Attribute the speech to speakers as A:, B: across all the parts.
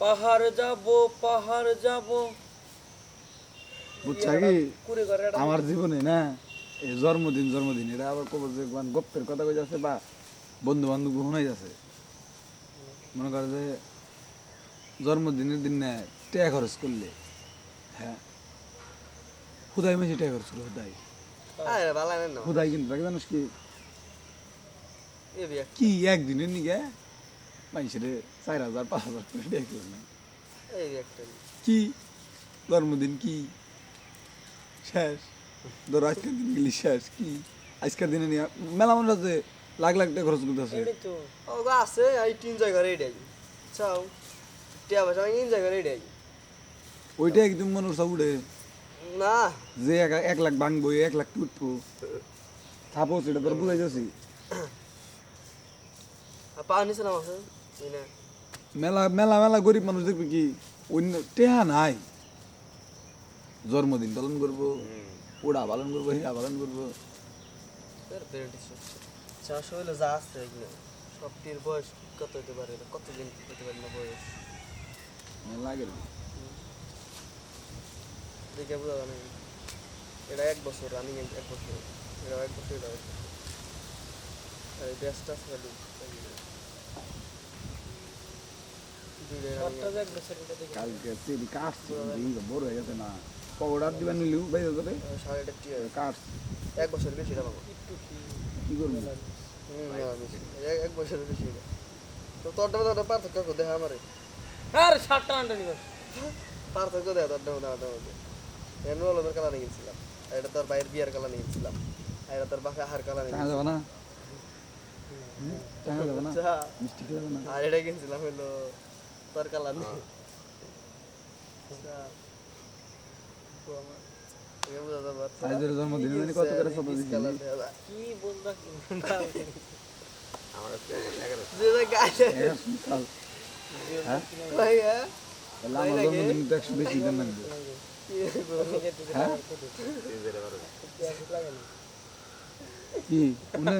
A: পাহাড় যাব পাহাড় যাব।
B: বুঝছা কি? আমার জীবনে না এই জন্মদিন জন্মদিন এটা আবার কব যে কোন গপ্পের কথা কই যাচ্ছে বা বন্ধু বান্ধব শোনাই যাচ্ছে। মনে করে যে জন্মদিনের দিন না টাকা খরচ করলে হ্যাঁ। হুদাই মাসে টাকা খরচ করল হুদাই।
C: আরে ভালো নেন না।
B: হুদাই কিন্তু তাকে জানিস কি? কি একদিনের নিগে মানুষের চার হাজার পাঁচ হাজার করে দেখল না কি জন্মদিন কি শেষ ধর আজকের দিন গেলি শেষ কি আজকের দিনে নিয়ে মেলা মনে আছে লাখ লাখ টাকা খরচ করতেছে
A: এটাই তো
C: ও গো আছে এই তিন জায়গা রেডি চাও টিয়া আমি তিন জায়গা রেডি
B: ওইটা একদম মনে হচ্ছে উঠে
C: না
B: যে এক এক লাখ ভাঙবো এক লাখ উঠবো থাপো সেটা তোর বুঝাই যাচ্ছি
C: আর পা নিছে না আছে না
B: মেলা মেলা মেলা গরিব মানুষ দেখবে কি অন্য টেহা নাই। জন্মদিন পালন করব ওড়া পালন করব হিরা পালন করব।
C: এর বেরেটি চাষ হইলে যা আছে সবটির বয়স কত হতে পারে কতদিন হতে পারে না বয়স? দেখে বোঝা এটা এক বছর রানিং এক বছর। এটা এক বছর এটা এক বছর। আর এই ব্যাসটা আছে খালি দুইটাই running
A: ঘরটা যে এক বছর এটা দেখে
B: কালকে চেরি কাটছি কিন্তু বড় হয়ে গেছে না। পকোড়ার দিবা নিলিও বাইরে
C: এটা
B: কাটছি
C: এক বছর বেশি
A: কি
B: করব।
C: এক- বছরের বেশি তো তোরটা মধ্যে পার্থক্য দেখা আমারে।
A: আর ষাটটা আন্ডা নিবে।
C: পার্থক্য দেখা তোরটা মধ্যে আমাদের মধ্যে এর রোলের কালা নিয়ে গেছিলাম এটা তোর বাইরের বিয়ার কালা নিয়ে গেছিলাম আর এটা তোর বাসা হার কালা নিয়ে
B: যাবে যাবে
C: গেছিলাম।
B: যাবে না?
C: আর এটা কিনছিলাম হলো আমার। আচ্ছা।
B: সাইজের জন্মদিনে জানি কত করে ছোট দিছি।
A: কি বলবা কি
C: যে যে
B: হ্যাঁ
C: ভাই, হ্যাঁ?
B: জন্মদিন তো বেশি দেন লাগবে হ্যাঁ কি শুনে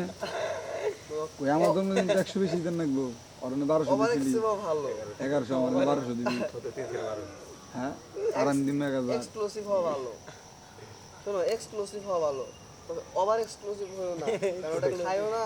B: কই আমার জন্মদিন একশো বেশি দেন লাগবো অরণ্য বারোশো
C: ভালো।
B: এগারোশো আমার বারোশো দিবি। হ্যাঁ? আর আমি দিন হাজার।
C: এক্সক্লুসিভ হওয়া ভালো। শোনো এক্সক্লুসিভ হওয়া ভালো। তবে ওভার এক্সক্লুসিভ হয়েও না কারণ ওটা খাইও না।